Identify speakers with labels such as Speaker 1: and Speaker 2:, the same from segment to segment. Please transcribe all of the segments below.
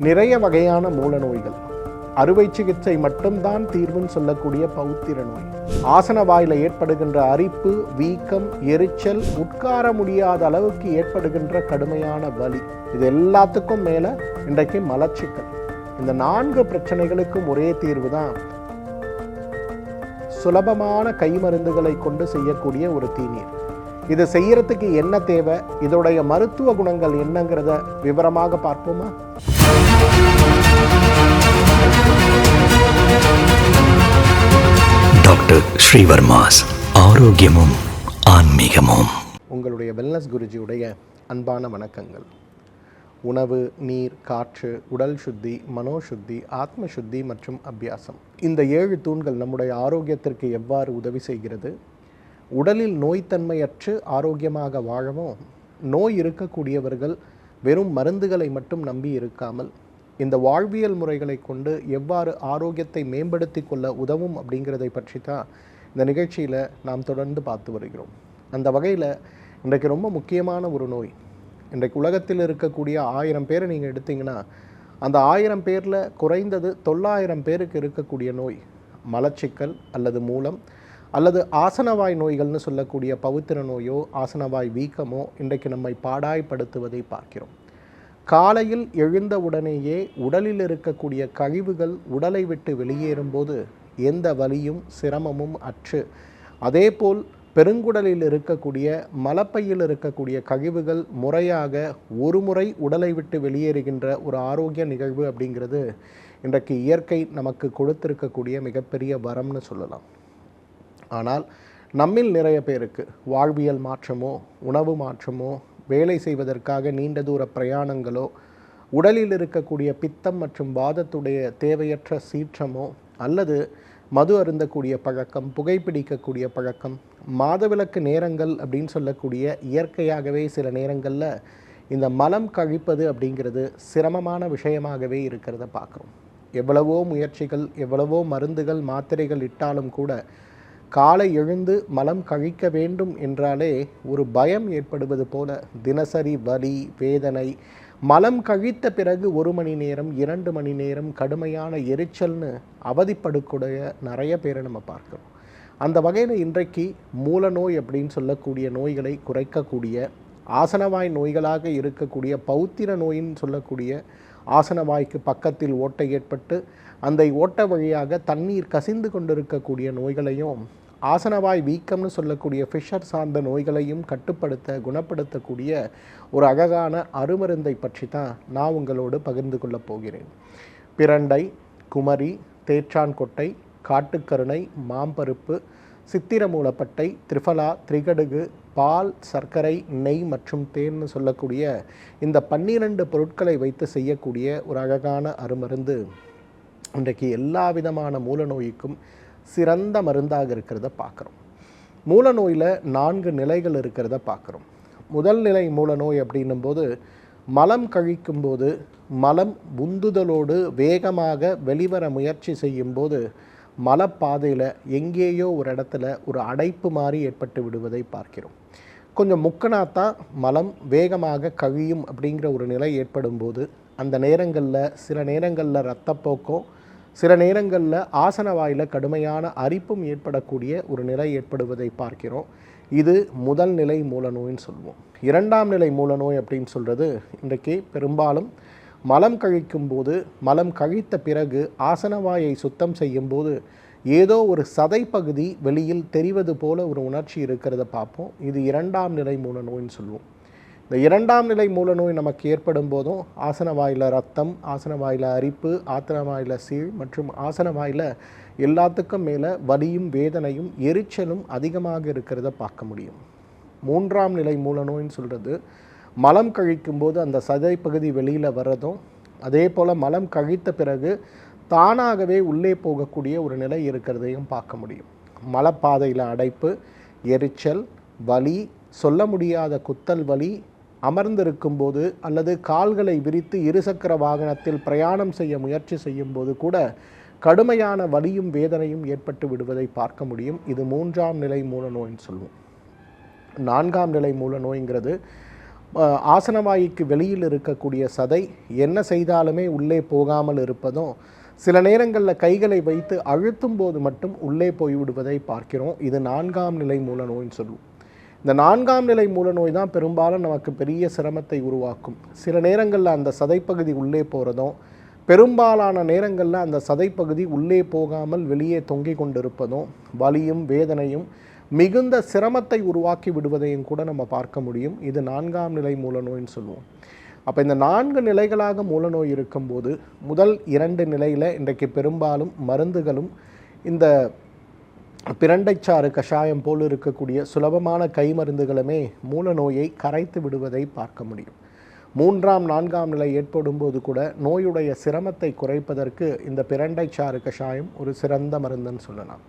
Speaker 1: நிறைய வகையான மூல நோய்கள் அறுவை சிகிச்சை மட்டும்தான் தீர்வுன்னு சொல்லக்கூடிய பௌத்திர நோய். ஆசன வாயில ஏற்படுகின்ற அரிப்பு வீக்கம் எரிச்சல் உட்கார முடியாத அளவுக்கு ஏற்படுகின்ற கடுமையான வலி. இது எல்லாத்துக்கும் மேல இன்றைக்கு மலச்சிக்கல். இந்த நான்கு பிரச்சனைகளுக்கும் ஒரே தீர்வு தான் சுலபமான கை மருந்துகளை கொண்டு செய்யக்கூடிய ஒரு தீநீர். இது செய்யறதுக்கு என்ன தேவை? இதோடைய மருத்துவ குணங்கள் என்னங்கிறத விவரமாக பார்ப்போமா?
Speaker 2: டாக்டர் ஸ்ரீவர்மாஸ். ஆரோக்கியமும் ஆன்மீகமும்.
Speaker 1: உங்களுடைய வெல்னஸ் குருஜியுடைய அன்பான வணக்கங்கள். உணவு நீர் காற்று உடல் சுத்தி மனோசுத்தி ஆத்ம சுத்தி மற்றும் அபியாசம். இந்த ஏழு தூண்கள் நம்முடைய ஆரோக்கியத்திற்கு எவ்வாறு உதவி செய்கிறது? உடலில் நோய்த்தன்மையற்று ஆரோக்கியமாக வாழவும் நோய் இருக்கக்கூடியவர்கள் வெறும் மருந்துகளை மட்டும் நம்பி இருக்காமல் இந்த வாழ்வியல் முறைகளை கொண்டு எவ்வாறு ஆரோக்கியத்தை மேம்படுத்தி கொள்ள உதவும் அப்படிங்கிறதை பற்றி தான் இந்த நிகழ்ச்சியில் நாம் தொடர்ந்து பார்த்து வருகிறோம். அந்த வகையில் இன்றைக்கு ரொம்ப முக்கியமான ஒரு நோய். இன்றைக்கு உலகத்தில் இருக்கக்கூடிய ஆயிரம் பேரை நீங்கள் எடுத்தீங்கன்னா அந்த ஆயிரம் பேரில் குறைந்தது தொள்ளாயிரம் பேருக்கு இருக்கக்கூடிய நோய் மலச்சிக்கல் அல்லது மூலம் அல்லது ஆசனவாய் நோய்கள்னு சொல்லக்கூடிய பவித்திர நோயோ ஆசனவாய் வீக்கமோ இன்றைக்கு நம்மை பாடாய்படுத்துவதை பார்க்கிறோம். காலையில் எழுந்தவுடனேயே உடலில் இருக்கக்கூடிய கழிவுகள் உடலை விட்டு வெளியேறும்போது எந்த வலியும் சிரமமும் அற்று. அதேபோல் பெருங்குடலில் இருக்கக்கூடிய மலப்பையில் இருக்கக்கூடிய கழிவுகள் முறையாக ஒரு முறை உடலை விட்டு வெளியேறுகின்ற ஒரு ஆரோக்கிய நிகழ்வு அப்படிங்கிறது இன்றைக்கு இயற்கை நமக்கு கொடுத்திருக்கக்கூடிய மிகப்பெரிய வரம்னு சொல்லலாம். ஆனால் நம்மில் நிறைய பேருக்கு வாழ்வியல் மாற்றமோ உணவு மாற்றமோ வேலை செய்வதற்காக நீண்ட தூர பிரயாணங்களோ உடலில் இருக்கக்கூடிய பித்தம் மற்றும் வாதத்துடைய தேவையற்ற சீற்றமோ அல்லது மது அருந்தக்கூடிய பழக்கம் புகைப்பிடிக்கக்கூடிய பழக்கம் மாதவிலக்கு நேரங்கள் அப்படின்னு சொல்லக்கூடிய இயற்கையாகவே சில நேரங்களில் இந்த மலம் கழிப்பது அப்படிங்கிறது சிரமமான விஷயமாகவே இருக்கிறத பார்க்குறோம். எவ்வளவோ முயற்சிகள் எவ்வளவோ மருந்துகள் மாத்திரைகள் இட்டாலும் கூட காலை எழுந்து மலம் கழிக்க வேண்டும் என்றாலே ஒரு பயம் ஏற்படுவது போல தினசரி வலி வேதனை. மலம் கழித்த பிறகு ஒரு மணி நேரம் இரண்டு மணி நேரம் கடுமையான எரிச்சல்னு அவதிப்படக்கூடிய நிறைய பேரை நம்ம பார்க்குறோம். அந்த வகையில் இன்றைக்கு மூல நோய் அப்படின்னு சொல்லக்கூடிய நோய்களை குறைக்கக்கூடிய ஆசனவாய் நோய்களாக இருக்கக்கூடிய பௌத்திர நோயின்னு சொல்லக்கூடிய ஆசனவாய்க்கு பக்கத்தில் ஓட்டை ஏற்பட்டு அந்த ஓட்டை வழியாக தண்ணீர் கசிந்து கொண்டிருக்கக்கூடிய நோய்களையும் ஆசனவாய் வீக்கம்னு சொல்லக்கூடிய ஃபிஷர் சார்ந்த நோய்களையும் கட்டுப்படுத்த குணப்படுத்தக்கூடிய ஒரு அழகான அருமருந்தை பற்றி தான் நான் உங்களோடு பகிர்ந்து கொள்ளப் போகிறேன். பிரண்டை குமரி தேற்றான் கொட்டை காட்டுக்கருணை மாம்பருப்பு சித்திரமூலப்பட்டை திரிஃபலா திரிகடுகு பால் சர்க்கரை நெய் மற்றும் தேன்னு சொல்லக்கூடிய இந்த பன்னிரண்டு பொருட்களை வைத்து செய்யக்கூடிய ஒரு அழகான அருமருந்து இன்றைக்கு எல்லா விதமான மூல நோய்க்கும் சிறந்த மருந்தாக இருக்கிறத பார்க்குறோம். மூல நோயில் நான்கு நிலைகள் இருக்கிறத பார்க்குறோம். முதல் நிலை மூல நோய் அப்படின்னும் போது மலம் கழிக்கும்போது மலம் உந்துதலோடு வேகமாக வெளிவர முயற்சி செய்யும்போது மலப்பாதையில் எங்கேயோ ஒரு இடத்துல ஒரு அடைப்பு மாதிரி ஏற்பட்டு விடுவதை பார்க்கிறோம். கொஞ்சம் முக்கனாத்தான் மலம் வேகமாக கழியும் அப்படிங்கிற ஒரு நிலை ஏற்படும் போது அந்த நேரங்களில் சில நேரங்களில் ரத்தப்போக்கோ சில நேரங்களில் ஆசன வாயில் கடுமையான அரிப்பும் ஏற்படக்கூடிய ஒரு நிலை ஏற்படுவதை பார்க்கிறோம். இது முதல் நிலை மூல நோயின்னு சொல்லுவோம். இரண்டாம் நிலை மூல நோய் அப்படின்னு சொல்கிறது இன்றைக்கு பெரும்பாலும் மலம் கழிக்கும் போது மலம் கழித்த பிறகு ஆசனவாயை சுத்தம் செய்யும்போது ஏதோ ஒரு சதை பகுதி வெளியில் தெரிவது போல ஒரு உணர்ச்சி இருக்கிறத பார்ப்போம். இது இரண்டாம் நிலை மூல நோயின்னு சொல்லுவோம். இந்த இரண்டாம் நிலை மூல நோய் நமக்கு ஏற்படும் போதும் ஆசன வாயில் ரத்தம் ஆசன வாயில் அரிப்பு ஆசன வாயில் சீழ் மற்றும் ஆசன வாயில் எல்லாத்துக்கும் மேலே வலியும் வேதனையும் எரிச்சலும் அதிகமாக இருக்கிறத பார்க்க முடியும். மூன்றாம் நிலை மூலநோயின்னு சொல்கிறது மலம் கழிக்கும்போது அந்த சதை பகுதி வெளியில் வர்றதும் அதே போல் மலம் கழித்த பிறகு தானாகவே உள்ளே போகக்கூடிய ஒரு நிலை இருக்கிறதையும் பார்க்க முடியும். மலப்பாதையில் அடைப்பு எரிச்சல் வலி சொல்ல முடியாத குத்தல் வலி அமர்ந்திருக்கும் போது அல்லது கால்களை விரித்து இருசக்கர வாகனத்தில் பிரயாணம் செய்ய முயற்சி செய்யும் போது கூட கடுமையான வலியும் வேதனையும் ஏற்பட்டு விடுவதை பார்க்க முடியும். இது மூன்றாம் நிலை மூல நோயின்னு சொல்லுவோம் நான்காம் நிலை மூல நோய்ங்கிறது ஆசனவாய்க்கு வெளியில் இருக்கக்கூடிய சதை என்ன செய்தாலுமே உள்ளே போகாமல் இருப்பதும் சில நேரங்களில் கைகளை வைத்து அழுத்தும் போது மட்டும் உள்ளே போய்விடுவதை பார்க்கிறோம். இது நான்காம் நிலை மூல நோயின்னு சொல்லுவோம் இந்த நான்காம் நிலை மூல நோய் தான் பெரும்பாலும் நமக்கு பெரிய சிரமத்தை உருவாக்கும். சில நேரங்களில் அந்த சதைப்பகுதி உள்ளே போகிறதும் பெரும்பாலான நேரங்களில் அந்த சதைப்பகுதி உள்ளே போகாமல் வெளியே தொங்கிக் கொண்டிருப்பதும் வலியும் வேதனையும் மிகுந்த சிரமத்தை உருவாக்கி விடுவதையும் கூட நம்ம பார்க்க முடியும். இது நான்காம் நிலை மூல நோய்னு சொல்லுவோம். அப்போ இந்த நான்கு நிலைகளாக மூலநோய் இருக்கும்போது முதல் இரண்டு நிலையில் இன்றைக்கு பெரும்பாலும் மருந்துகளும் இந்த பிரண்டைச்சாறு கஷாயம் போல் இருக்கக்கூடிய சுலபமான கை மருந்துகளுமே மூல நோயை கரைத்து விடுவதை பார்க்க முடியும். மூன்றாம் நான்காம் நிலை ஏற்படும் போது கூட நோயுடைய சிரமத்தை குறைப்பதற்கு இந்த பிரண்டைச்சாறு கஷாயம் ஒரு சிறந்த மருந்துன்னு சொல்லலாம்.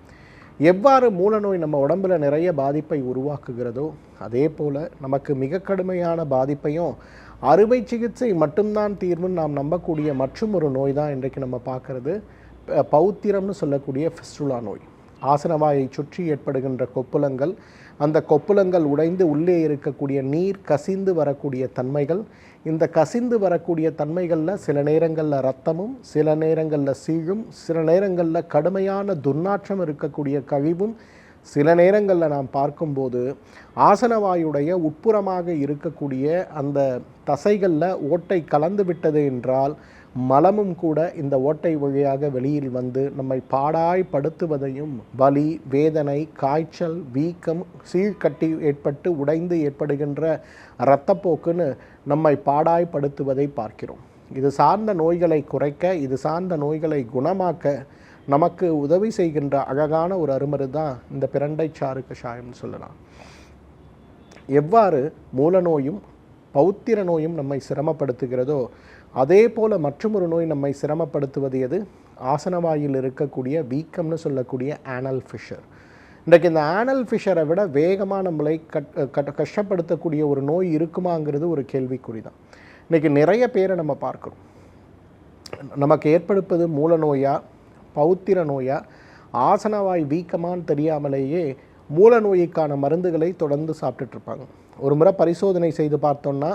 Speaker 1: எவ்வாறு மூலநோய் நம்ம உடம்புல நிறைய பாதிப்பை உருவாக்குகிறதோ அதே போல் நமக்கு மிக கடுமையான பாதிப்பையும் அறுவை சிகிச்சை மட்டும்தான் தீர்வுன்னு நாம் நம்பக்கூடிய மற்றும் ஒரு நோய் தான் இன்றைக்கு நம்ம பார்க்குறது. பௌத்திரம்னு சொல்லக்கூடிய ஃபிஸ்டுலா நோய். ஆசனவாயை சுற்றி ஏற்படுகின்ற கொப்புளங்கள் அந்த கொப்புளங்கள் உடைந்து உள்ளே இருக்கக்கூடிய நீர் கசிந்து வரக்கூடிய தன்மைகள். இந்த கசிந்து வரக்கூடிய தன்மைகளில் சில நேரங்களில் ரத்தமும் சில நேரங்களில் சீழும் சில நேரங்களில் கடுமையான துர்நாற்றம் இருக்கக்கூடிய கழிவும். சில நேரங்களில் நாம் பார்க்கும்போது ஆசனவாயுடைய உட்புறமாக இருக்கக்கூடிய அந்த தசைகளில் ஓட்டை கலந்து விட்டது என்றால் மலமும் கூட இந்த ஓட்டை வழியாக வெளியில் வந்து நம்மை பாடாய் படுத்துவதையும் வலி வேதனை காய்ச்சல் வீக்கம் சீழ்கட்டி ஏற்பட்டு உடைந்து ஏற்படுகின்ற இரத்தப்போக்குன்னு நம்மை பாடாய்படுத்துவதை பார்க்கிறோம். இது சார்ந்த நோய்களை குறைக்க இது சார்ந்த நோய்களை குணமாக்க நமக்கு உதவி செய்கின்ற அழகான ஒரு அருமரு தான் இந்த பிரண்டை சாறு கஷாயம்னு சொல்லலாம். எவ்வாறு மூலநோயும் பௌத்திர நோயும் நம்மை சிரமப்படுத்துகிறதோ அதே போல் மற்றொரு நோய் நம்மை சிரமப்படுத்துவது எது? ஆசனவாயில் இருக்கக்கூடிய வீக்கம்னு சொல்லக்கூடிய ஆனல் ஃபிஷர் இன்றைக்கு இந்த ஆனல் ஃபிஷரை விட வேகமாக நம்மளை கட் கட் கஷ்டப்படுத்தக்கூடிய ஒரு நோய் இருக்குமாங்கிறது ஒரு கேள்விக்குறி தான் இன்றைக்கி நிறைய பேரை நம்ம பார்க்குறோம். நமக்கு ஏற்படுப்பது மூல நோயா பௌத்திர நோயா ஆசனவாய் வீக்கமான்னு தெரியாமலேயே மூல நோய்க்கான மருந்துகளை தொடர்ந்து சாப்பிட்டுட்டு இருப்பாங்க. ஒரு முறை பரிசோதனை செய்து பார்த்தோம்னா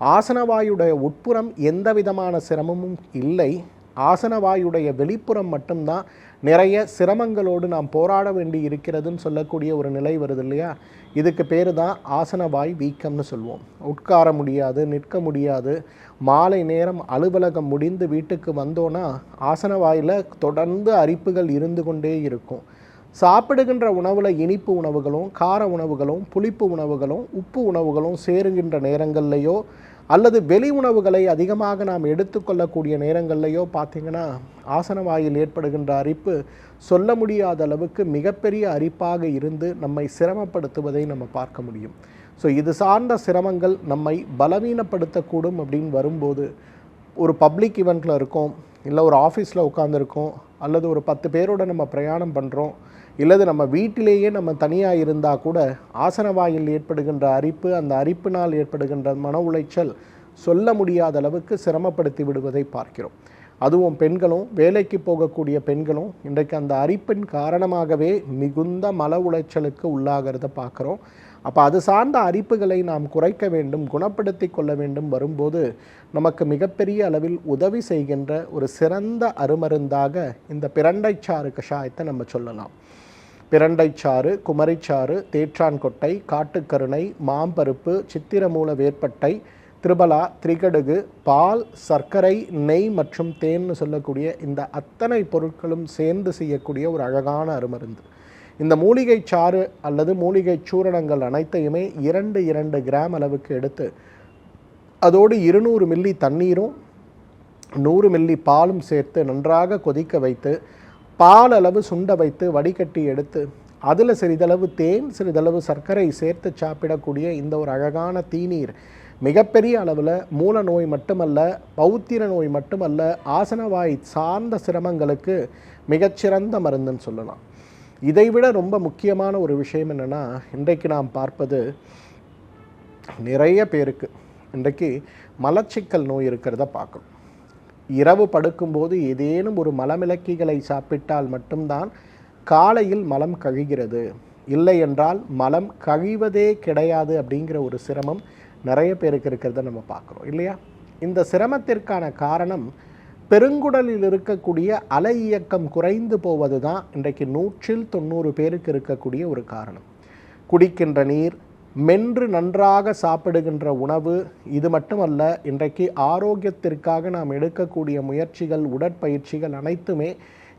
Speaker 1: ஆசனவாயுடைய உட்புறம் எந்த விதமான சிரமமும் இல்லை. ஆசனவாயுடைய வெளிப்புறம் மட்டும்தான் நிறைய சிரமங்களோடு நாம் போராட வேண்டி இருக்கிறதுன்னு சொல்லக்கூடிய ஒரு நிலை வருது இல்லையா? இதுக்கு பேர் தான் ஆசனவாய் வீக்கம்னு சொல்லுவோம் உட்கார முடியாது நிற்க முடியாது. மாலை நேரம் அலுவலகம் முடிந்து வீட்டுக்கு வந்தோன்னா ஆசனவாயில் தொடர்ந்து அரிப்புகள் இருந்து கொண்டே இருக்கும். சாப்பிடுகின்ற உணவில் இனிப்பு உணவுகளும் கார உணவுகளும் புளிப்பு உணவுகளும் உப்பு உணவுகளும் சேருகின்ற நேரங்கள்லையோ அல்லது வெளி உணவுகளை அதிகமாக நாம் எடுத்துக்கொள்ளக்கூடிய நேரங்கள்லையோ பார்த்தீங்கன்னா ஆசனவாயில் ஏற்படுகின்ற அரிப்பு சொல்ல முடியாத அளவுக்கு மிகப்பெரிய அரிப்பாக இருந்து நம்மை சிரமப்படுத்துவதை நம்ம பார்க்க முடியும். ஸோ இது சார்ந்த சிரமங்கள் நம்மை பலவீனப்படுத்தக்கூடும் அப்படின்னு வரும்போது ஒரு பப்ளிக் ஈவெண்ட்டில் இருக்கோம் இல்லை ஒரு ஆஃபீஸில் உட்காந்துருக்கோம் அல்லது ஒரு பத்து பேரோட நம்ம பிரயாணம் பண்ணுறோம் இல்லது நம்ம வீட்டிலேயே நம்ம தனியாக இருந்தால் கூட ஆசனவாயில் ஏற்படுகின்ற அரிப்பு அந்த அரிப்பினால் ஏற்படுகின்ற மன உளைச்சல் சொல்ல முடியாத அளவுக்கு சிரமப்படுத்தி விடுவதை பார்க்கிறோம். அதுவும் பெண்களும் வேலைக்கு போகக்கூடிய பெண்களும் இன்றைக்கு அந்த அரிப்பின் காரணமாகவே மிகுந்த மன உளைச்சலுக்கு உள்ளாகிறத பார்க்குறோம். அப்போ அது சார்ந்த அரிப்புகளை நாம் குறைக்க வேண்டும் குணப்படுத்தி கொள்ள வேண்டும் வரும்போது நமக்கு மிகப்பெரிய அளவில் உதவி செய்கின்ற ஒரு சிறந்த அருமருந்தாக இந்த பிரண்டைச்சாறு கஷாயத்தை நம்ம சொல்லலாம். பிரண்டைச்சாறு குமரிச்சாறு தேற்றான்கொட்டை காட்டுக்கருணை மாம்பருப்பு சித்திரமூல வேற்பட்டை திரிபலா திரிகடுகு பால் சர்க்கரை நெய் மற்றும் தேன்னு சொல்லக்கூடிய இந்த அத்தனை பொருட்களும் சேர்ந்து செய்யக்கூடிய ஒரு அழகான அருமருந்து. இந்த மூலிகை சாறு அல்லது மூலிகை சூரணங்கள் அனைத்தையுமே இரண்டு இரண்டு கிராம் அளவுக்கு எடுத்து அதோடு இருநூறு மில்லி தண்ணீரும் நூறு மில்லி பாலும் சேர்த்து நன்றாக கொதிக்க வைத்து பால் அளவு சுண்ட வைத்து வடிகட்டி எடுத்து அதில் சிறிதளவு தேன் சிறிதளவு சர்க்கரை சேர்த்து சாப்பிடக்கூடிய இந்த ஒரு அழகான தீநீர். மிகப்பெரிய அளவில் மூல நோய் மட்டுமல்ல பௌத்திர நோய் மட்டுமல்ல ஆசனவாய் சார்ந்த சிரமங்களுக்கு மிகச்சிறந்த மருந்துன்னு சொல்லலாம். இதைவிட ரொம்ப முக்கியமான ஒரு விஷயம் என்னென்னா இன்றைக்கு நாம் பார்ப்பது நிறைய பேருக்கு இன்றைக்கு மலச்சிக்கல் நோய் இருக்கிறத பார்க்குறோம் இரவு படுக்கும்போது ஏதேனும் ஒரு மலமிளக்கிகளை சாப்பிட்டால் மட்டும்தான் காலையில் மலம் கழிகிறது. இல்லை என்றால் மலம் கழிவதே கிடையாது அப்படிங்கிற ஒரு சிரமம் நிறைய பேருக்கு இருக்கிறத நம்ம பார்க்குறோம் இல்லையா? இந்த சிரமத்திற்கான காரணம் பெருங்குடலில் இருக்கக்கூடிய அலை இயக்கம் குறைந்து போவது தான் இன்றைக்கு நூற்றில் தொண்ணூறு பேருக்கு இருக்கக்கூடிய ஒரு காரணம். குடிக்கின்ற நீர் மென்று நன்றாக சாப்பிடுகின்ற உணவு இது மட்டுமல்ல இன்றைக்கு ஆரோக்கியத்திற்காக நாம் எடுக்கக்கூடிய முயற்சிகள் உடற்பயிற்சிகள் அனைத்துமே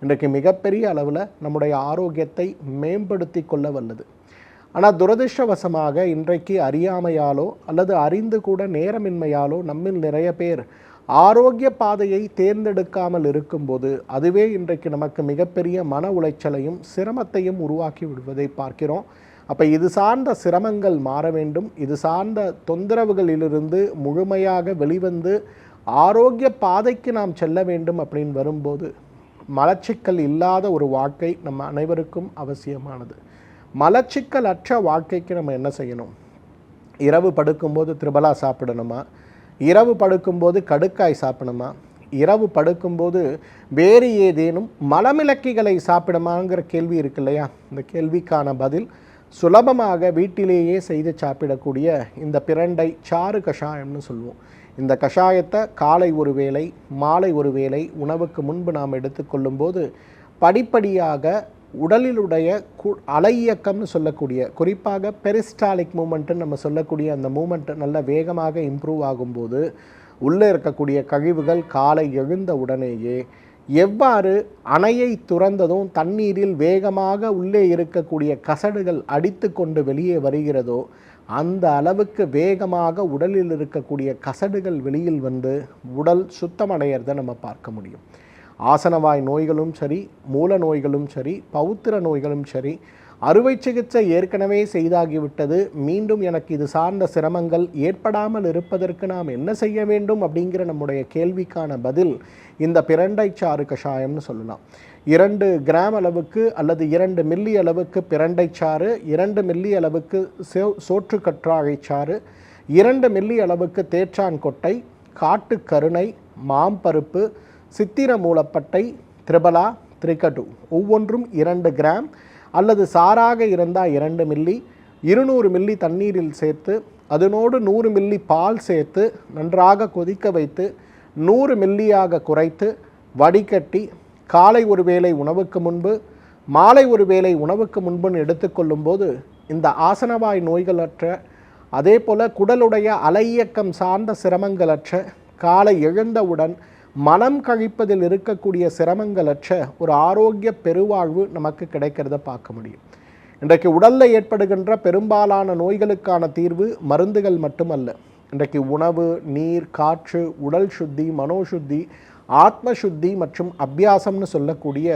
Speaker 1: இன்றைக்கு மிகப்பெரிய அளவில் நம்முடைய ஆரோக்கியத்தை மேம்படுத்தி கொள்ள வல்லது. ஆனால் துரதிர்ஷ்டவசமாக இன்றைக்கு அறியாமையாலோ அல்லது அறிந்து கூட நேரமின்மையாலோ நம்மில் நிறைய பேர் ஆரோக்கிய பாதையை தேர்ந்தெடுக்காமல் இருக்கும்போது அதுவே இன்றைக்கு நமக்கு மிகப்பெரிய மன உளைச்சலையும் சிரமத்தையும் உருவாக்கி விடுவதை பார்க்கிறோம். அப்போ இது சார்ந்த சிரமங்கள் மாற வேண்டும். இது சார்ந்த தொந்தரவுகளிலிருந்து முழுமையாக வெளிவந்து ஆரோக்கிய பாதைக்கு நாம் செல்ல வேண்டும் அப்படின்னு வரும்போது மலச்சிக்கல் இல்லாத ஒரு வாழ்க்கை நம்ம அனைவருக்கும் அவசியமானது. மலச்சிக்கல் அற்ற வாழ்க்கைக்கு நம்ம என்ன செய்யணும்? இரவு படுக்கும்போது திரிபலா சாப்பிடணுமா? இரவு படுக்கும்போது கடுக்காய் சாப்பிடணுமா? இரவு படுக்கும்போது வேறு ஏதேனும் மலமிளக்கிகளை சாப்பிடுமாங்கிற கேள்வி இருக்கு இல்லையா இந்த கேள்விக்கான பதில் சுலபமாக வீட்டிலேயே செய்து சாப்பிடக்கூடிய இந்த பிரண்டை சாறு கஷாயம்னு சொல்லுவோம். இந்த கஷாயத்தை காலை ஒரு வேளை மாலை ஒரு வேளை உணவுக்கு முன்பு நாம் எடுத்துக்கொள்ளும்போது படிப்படியாக உடலிலுடைய கு அலை இயக்கம்னு சொல்லக்கூடிய குறிப்பாக பெரிஸ்டாலிக் மூமெண்ட்டுன்னு நம்ம சொல்லக்கூடிய அந்த மூமெண்ட் நல்ல வேகமாக இம்ப்ரூவ் ஆகும்போது உள்ளே இருக்கக்கூடிய கழிவுகள் காலை எழுந்த உடனேயே எவ்வாறு அணையை துறந்ததும் தண்ணீரில் வேகமாக உள்ளே இருக்கக்கூடிய கசடுகள் அடித்து கொண்டு வெளியே வருகிறதோ அந்த அளவுக்கு வேகமாக உடலில் இருக்கக்கூடிய கசடுகள் வெளியில் வந்து உடல் சுத்தமடையிறத நம்ம பார்க்க முடியும். ஆசனவாய் நோய்களும் சரி மூல நோய்களும் சரி பௌத்திர நோய்களும் சரி அறுவை சிகிச்சை ஏற்கனவே செய்தாகிவிட்டது. மீண்டும் எனக்கு இது சார்ந்த சிரமங்கள் ஏற்படாமல் இருப்பதற்கு நாம் என்ன செய்ய வேண்டும் அப்படிங்கிற நம்முடைய கேள்விக்கான பதில் இந்த பிரண்டை சாறு கஷாயம்னு சொல்லலாம். இரண்டு கிராம் அளவுக்கு அல்லது இரண்டு மில்லி அளவுக்கு பிரண்டை சாறு இரண்டு மில்லி அளவுக்கு சோ சோற்று கற்றாழை சாறு இரண்டு மில்லி அளவுக்கு தேற்றான் கொட்டை காட்டு கருணை மாம்பருப்பு சித்திர மூலப்பட்டை திரிபலா திரிகட்டு. ஒவ்வொன்றும் இரண்டு கிராம் அல்லது சாராக இருந்தால் இரண்டு மில்லி இருநூறு மில்லி தண்ணீரில் சேர்த்து அதனோடு நூறு மில்லி பால் சேர்த்து நன்றாக கொதிக்க வைத்து நூறு மில்லியாக குறைத்து வடிகட்டி காலை ஒரு வேளை உணவுக்கு முன்பு மாலை ஒரு வேளை உணவுக்கு முன்புன்னு எடுத்துக்கொள்ளும்போது இந்த ஆசனவாய் நோய்களற்ற அதே போல் குடலுடைய அலையியக்கம் சார்ந்த சிரமங்களற்ற காலை எழுந்தவுடன் மனம் கழிப்பதில் இருக்கக்கூடிய சிரமங்களற்ற ஒரு ஆரோக்கிய பெருவாழ்வு நமக்கு கிடைக்கிறத பார்க்க முடியும். இன்றைக்கு உடலில் ஏற்படுகின்ற பெரும்பாலான நோய்களுக்கான தீர்வு மருந்துகள் மட்டுமல்ல. இன்றைக்கு உணவு நீர் காற்று உடல் சுத்தி மனோசுத்தி ஆத்ம சுத்தி மற்றும் அபியாசம்னு சொல்லக்கூடிய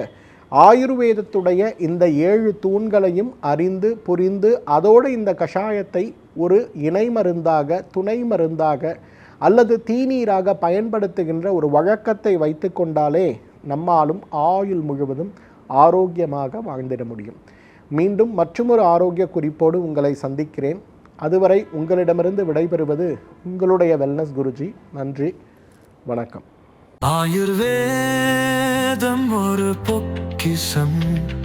Speaker 1: ஆயுர்வேதத்துடைய இந்த ஏழு தூண்களையும் அறிந்து புரிந்து அதோடு இந்த கஷாயத்தை ஒரு இணை மருந்தாக துணை மருந்தாக அல்லது தீநீராக பயன்படுத்துகின்ற ஒரு வழக்கத்தை வைத்து கொண்டாலே நம்மாலும் ஆயுள் முழுவதும் ஆரோக்கியமாக வாழ்ந்திட முடியும். மீண்டும் மற்றொரு ஆரோக்கிய குறிப்போடு உங்களை சந்திக்கிறேன். அதுவரை உங்களிடமிருந்து விடைபெறுவது உங்களுடைய வெல்னஸ் குருஜி. நன்றி. வணக்கம்.
Speaker 3: ஆயுர்வேதம் ஒரு பொக்கிஷம்.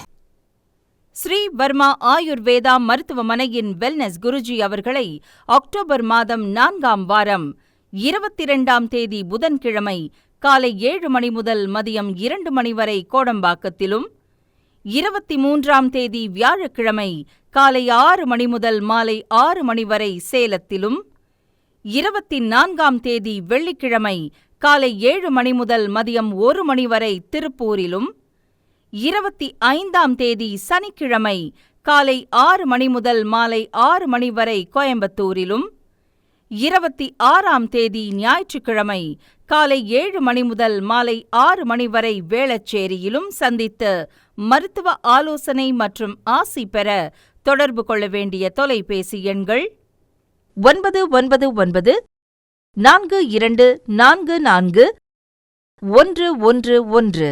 Speaker 4: ஸ்ரீ வர்மா ஆயுர்வேதா மருத்துவமனையின் வெல்னஸ் குருஜி அவர்களை அக்டோபர் மாதம் நான்காம் வாரம் இருபத்தி இரண்டாம் தேதி புதன்கிழமை காலை ஏழு மணி முதல் மதியம் இரண்டு மணி வரை கோடம்பாக்கத்திலும் இருபத்தி மூன்றாம் தேதி வியாழக்கிழமை காலை ஆறு மணி முதல் மாலை ஆறு மணி வரை சேலத்திலும் இருபத்தி நான்காம் தேதி வெள்ளிக்கிழமை காலை ஏழு மணி முதல் மதியம் ஒரு மணி வரை திருப்பூரிலும் இருபத்தி ஐந்தாம் தேதி சனிக்கிழமை காலை ஆறு மணி முதல் மாலை ஆறு மணி வரை கோயம்புத்தூரிலும் இருபத்தி ஆறாம் தேதி ஞாயிற்றுக்கிழமை காலை ஏழு மணி முதல் மாலை ஆறு மணி வரை வேளச்சேரியிலும் சந்தித்து மருத்துவ ஆலோசனை மற்றும் ஆசி பெற தொடர்பு கொள்ள வேண்டிய தொலைபேசி எண்கள் ஒன்பது ஒன்பது ஒன்பது நான்கு இரண்டு நான்கு நான்கு ஒன்று ஒன்று ஒன்று.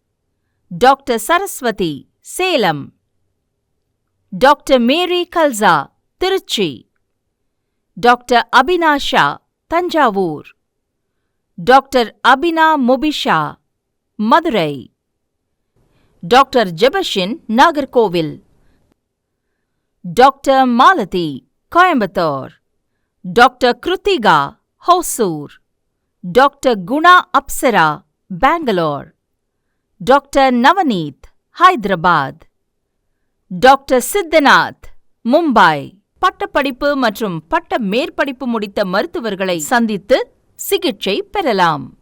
Speaker 4: Doctor Saraswati, Salem. Doctor Mary Kalja Trichy doctor Abinasha Thanjavur. Doctor Abina Mubisha Madurai doctor Jabshin, Nagercoil. Doctor Malathi, Coimbatore. Doctor Krithiga Hosur. Doctor Guna Apsara, Bangalore. Doctor Navaneeth Hyderabad doctor Siddhanath Mumbai பட்டப்படிப்பு மற்றும் பட்ட மேற்படிப்பு முடித்த மருத்துவர்களை சந்தித்து சிகிச்சை பெறலாம்.